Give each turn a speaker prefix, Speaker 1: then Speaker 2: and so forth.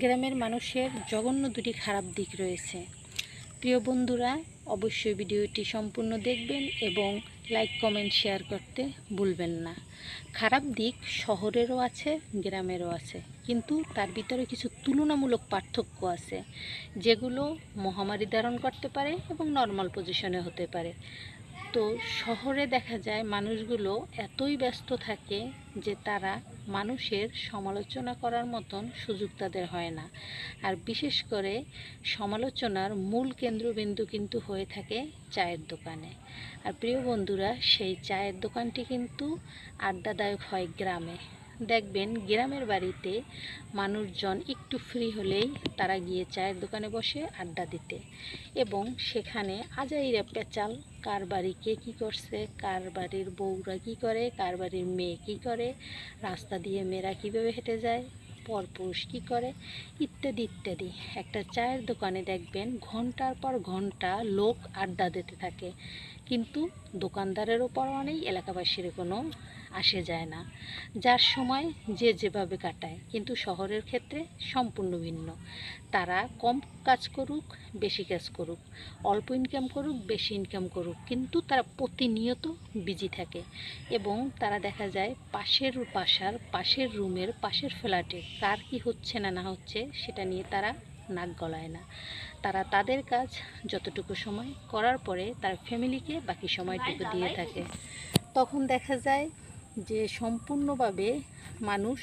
Speaker 1: গ্রামের মানুষের জঘন্য দুটি খারাপ দিক রয়েছে। প্রিয় বন্ধুরা, অবশ্যই ভিডিওটি সম্পূর্ণ দেখবেন এবং লাইক কমেন্ট শেয়ার করতে ভুলবেন না। খারাপ দিক শহরেরও আছে, গ্রামেরও আছে। কিন্তু তার ভিতরে কিছু তুলনামূলক পার্থক্য আছে, যেগুলো মহামারী ধারণ করতে পারে এবং নর্মাল পজিশনে হতে পারে। তো শহরে দেখা যায় মানুষগুলো এতই ব্যস্ত থাকে যে তারা মানুষের সমালোচনা করার মতন সুযোগ তাদের হয় না। আর বিশেষ করে সমালোচনার মূল কেন্দ্রবিন্দু কিন্তু হয়ে থাকে চায়ের দোকানে। আর প্রিয় বন্ধুরা, সেই চায়ের দোকানটি কিন্তু আড্ডাদায়ক হয় গ্রামে। দেখবেন গ্রামের বাড়িতে মানুষজন একটু ফ্রি হলেই তারা গিয়ে চায়ের দোকানে বসে আড্ডা দিতে। এবং সেখানে আজাইরা পেঁচাল, কার বাড়ি কে কী করছে, কার বাড়ির বউরা কী করে, কার বাড়ির মেয়ে কী করে, রাস্তা দিয়ে মেয়েরা কীভাবে হেঁটে যায়, পরপুরুষ কী করে, ইত্যাদি ইত্যাদি। একটা চায়ের দোকানে দেখবেন ঘণ্টার পর ঘণ্টা লোক আড্ডা দিতে থাকে। কিন্তু দোকানদারেরও পরোয়া নেই এলাকাবাসীর কোনো আসে যায় না। যার সময় যে যেভাবে কাটায় কিন্তু শহরের ক্ষেত্রে সম্পূর্ণ ভিন্ন। তারা কম কাজ করুক বেশি কাজ করুক অল্প ইনকাম করুক বেশি ইনকাম করুক কিন্তু তারা প্রতিনিয়ত বিজি থাকে এবং তারা দেখা যায় পাশের বাসার পাশের রুমের পাশের ফ্ল্যাটে কার কি হচ্ছে না না হচ্ছে সেটা নিয়ে তারা নাক গলায় না। তারা তাদের কাজ যতটুকু সময় করার পরে তার ফ্যামিলিকে বাকি সময়টুকু দিয়ে থাকে। তখন দেখা যায় যে সম্পূর্ণভাবে মানুষ